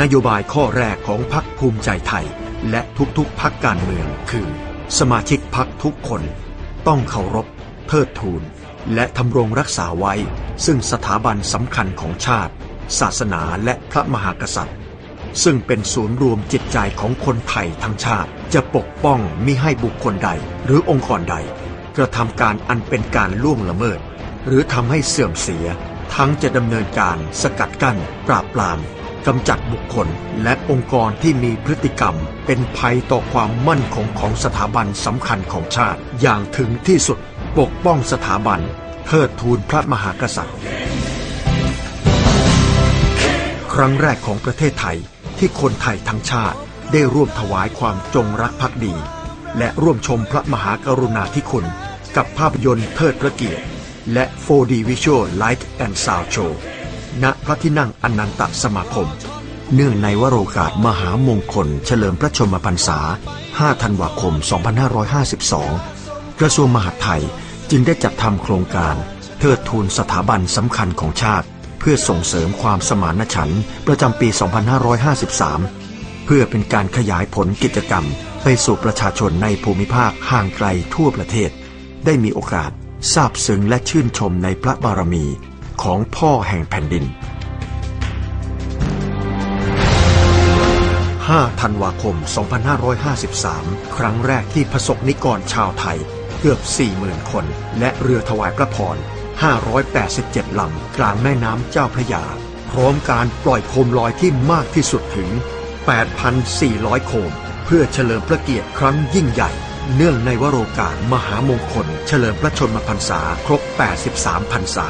นโยบายข้อแรกของพรรคภูมิใจไทย และทุกๆพรรคการเมือง คือ สมาชิกพรรคทุกคน ต้องเคารพ เทิดทูน และทำรงรักษาไว้ ซึ่งสถาบันสำคัญของชาติ ศาสนาและพระมหากษัตริย์ ซึ่งเป็นศูนย์รวมจิตใจของคนไทยทั้งชาติ จะปกป้องมิให้บุคคลใด หรือองค์กรใด กระทำการอันเป็นการล่วงละเมิด หรือทำให้เสื่อมเสีย ทั้งจะดำเนินการสกัดกั้น ปราบปราม กำจัดบุคคลและองค์กรที่มีพฤติกรรม เป็นภัยต่อความมั่นคงของสถาบันสำคัญของชาติ อย่างถึงที่สุดปกป้องสถาบันเทิดทูนพระมหากษัตริย์ ครั้งแรกของประเทศไทยที่คนไทยทั้งชาติได้ร่วมถวายความจงรักภักดี และร่วมชมพระมหากรุณาธิคุณ กับภาพยนตร์เทิดพระเกียรติ และ 4D Visual Light and Sound Show ณพระที่นั่งอนันตสมาคม เนื่องในวโรกาสมหามงคล เฉลิมพระชนมพรรษา 5 ธันวาคม 2552 กระทรวงมหาดไทยจึงได้จัดทำโครงการเทิดทูนสถาบันสำคัญของชาติ เพื่อส่งเสริมความสมานฉันท์ประจำปี 2553 เพื่อเป็นการขยายผลกิจกรรม ไปสู่ประชาชนในภูมิภาคห่างไกลทั่วประเทศ ได้มีโอกาสซาบซึ้งและชื่นชมในพระบารมี ของพ่อแห่งแผ่นดิน 5 ธันวาคม 2553 ครั้งแรกที่พระสกนิกรชาวไทย เกือบ 40,000 คน และเรือถวายพระพร 587 ลำ กลางแม่น้ำเจ้าพระยา พร้อมการปล่อยโคมลอยที่มากที่สุดถึง 8,400 โคม เพื่อเฉลิมพระเกียรติครั้งยิ่งใหญ่เนื่องในวโรกาสมหามงคล เฉลิมพระชนมพรรษา ครบ 83 พรรษา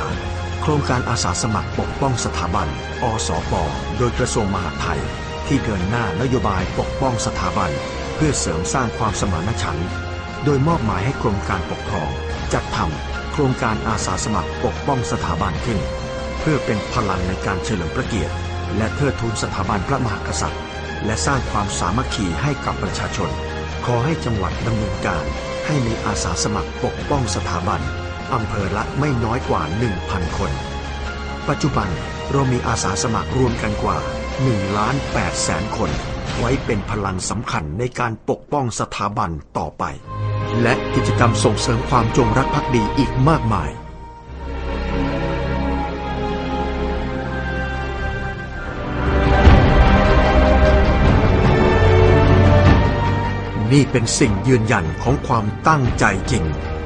ครงการอาสาสมัครปกป้องสถาบัน อสปโดยกระทรวงมหาดไทย ที่เดินหน้านโยบายปกป้องสถาบัน เพื่อเสริมสร้างความสมานฉันท์โดยมอบหมายให้กรมการปกครอง จัดทำโครงการอาสาสมัครปกป้องสถาบันขึ้น เพื่อเป็นพลังในการเฉลิมพระเกียรติ และเทิดทูนสถาบันพระมหากษัตริย์ และสร้างความสามัคคีให้กับประชาชน ขอให้จังหวัดดำเนินการ ให้มีอาสาสมัครปกป้องสถาบัน อำเภอละไม่น้อยกว่า 1,000 คน ปัจจุบันเรามีอาสาสมัครรวมกันกว่า1ล้าน8แสนคน ไว้เป็นพลังสำคัญในการปกป้องสถาบันต่อไป และกิจกรรมส่งเสริมความจงรักภักดีอีกมากมาย นี่เป็นสิ่งยืนยันของความตั้งใจจริง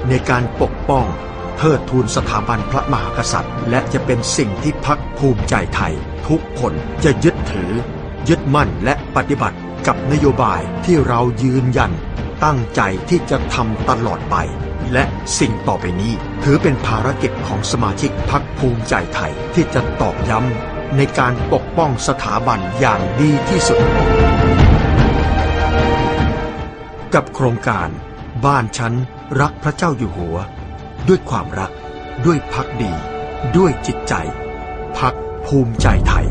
ในการปกป้องเทิดทูนสถาบันพระมหากษัตริย์ และจะเป็นสิ่งที่พักภูมิใจไทย ทุกคนจะยึดถือ ยึดมั่นและปฏิบัติกับนโยบายที่เรายืนยัน ตั้งใจที่จะทำตลอดไป และสิ่งต่อไปนี้ถือเป็นภารกิจของสมาชิกพักภูมิใจไทยที่จะตอกย้ำในการปกป้องสถาบันอย่างดีที่สุด กับโครงการ บ้านฉัน รักพระเจ้าอยู่หัว ด้วยความรัก ด้วยพักดี ด้วยจิตใจ พักภูมิใจไทย